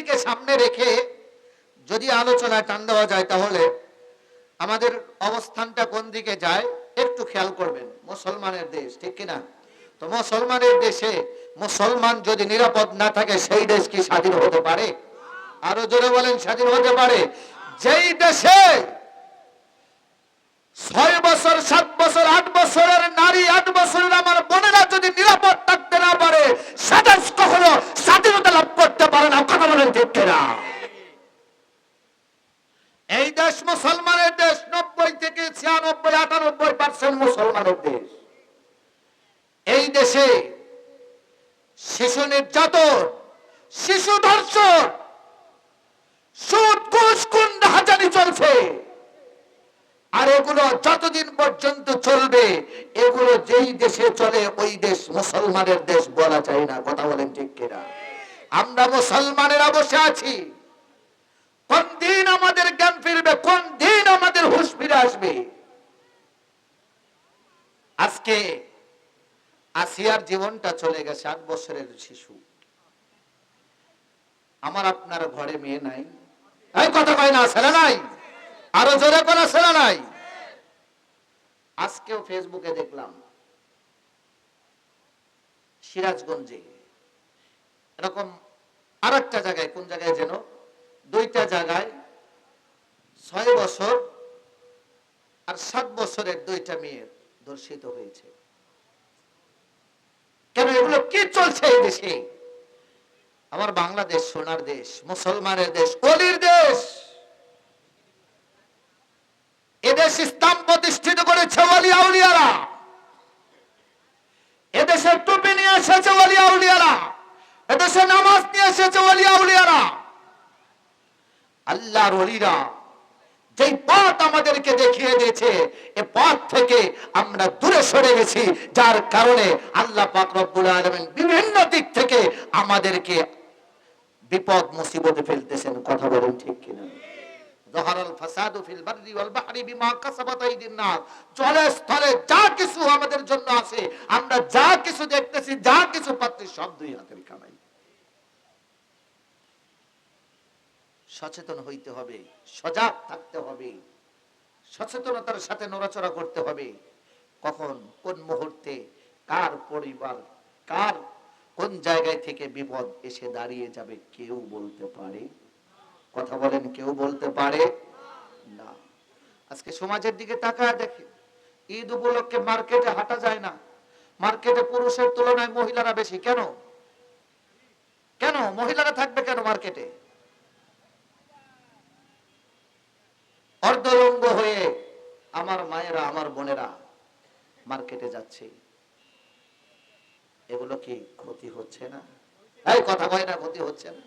দিকে সামনে রেখে যদি আলোচনায় টান দেওয়া যায় তাহলে আমাদের অবস্থানটা কোন দিকে যায় একটু খেয়াল করবেন। মুসলমানের দেশ, ঠিক কিনা? তো মুসলমানের দেশে মুসলমান যদি নিরাপদ না থাকে, সেই দেশ কি স্বাধীন হতে পারে? আরও জোরে বলেন, স্বাধীন হতে পারে। যেই দেশে ছয় বছর, সাত বছর, আট বছরের নারী, আট বছরের আমার বোনেরা যদি নিরাপদ থাকতে না পারে সে দেশ কখনো স্বাধীনতা লাভ করতে পারে না বলেন এই দেশ মুসলমানের দেশ, নব্বই থেকে ছিয়ানব্বই, আটানব্বই পার্সেন্ট মুসলমানের দেশ। এই দেশে শিশু নির্যাতন, শিশু ধর্ষণ চলছে। আর এগুলো যতদিন পর্যন্ত চলবে, এগুলো যেই দেশে চলে, ওই দেশ মুসলমানের দেশ বলা যায় না। কথা বলেন ঠিক কিনা? আমরা মুসলমানেরা বসে আছি। কোন দিন আমাদের জ্ঞান ফিরবে, কোন দিন আমাদের হুশ ফিরে আসবে? আজকে আসিয়ার জীবনটা চলে গেছে আট বছরের শিশু। আমার আপনার ঘরে মেয়ে নাই। কথা কয় না, ছেলে নাই? আরও জোরে করা ছেলে নাই? আজকেও ফেসবুকে দেখলাম, সিরাজগঞ্জে এরকম আর একটা জায়গায়, কোন জায়গায় যেন? দুইটা জায়গায় ছয় বছর আর সাত বছরের দুইটা মেয়ের দর্শিত হয়েছে। কেন এগুলো কি চলছে এই দেশে? আমার বাংলাদেশ সোনার দেশ, মুসলমানের দেশ, অলির দেশ। এদেশ ইসলাম প্রতিষ্ঠিত করেছে ওয়ালি আউলিয়ারা এদেশে টুপি নিয়ে এসেছে এদেশে নামাজ নিয়ে এসেছে ওয়ালি আউলিয়ারা আল্লাহর ওলিরা যেই পথ আমাদেরকে দেখিয়ে দিয়েছে, এ পথ থেকে আমরা দূরে সরে গেছি, যার কারণে আল্লাহ বিভিন্ন দিক থেকে আমাদেরকে বিপদ, মুসিবতে ফেলতেছেন। কথা বলেন ঠিক কিনা? যা কিছু আমাদের জন্য আছে, আমরা যা কিছু দেখতেছি, যা কিছু পাচ্ছি, সব দুই হাতের কামাই। সচেতন হইতে হবে, সজাগ থাকতে হবে, সচেতনতার সাথে নড়াচড়া করতে হবে। কখন, কোন মুহূর্তে, কার পরিবার, কার, কোন জায়গায় থেকে বিপদ এসে দাঁড়িয়ে যাবে কেউ বলতে পারে? কথা বলেন, কেউ বলতে পারে? না। আজকে সমাজের দিকে তাকায় দেখে, ঈদ উপলক্ষে মার্কেটে হাঁটা যায় না। মার্কেটে পুরুষের তুলনায় মহিলারা বেশি। কেন? কেন? মহিলারা থাকবে কেন মার্কেটে? আমার মায়েরা, আমার বোনেরা মার্কেটে যাচ্ছে। এগুলো কি ক্ষতি হচ্ছে না? কথা কয় না, ক্ষতি হচ্ছে না?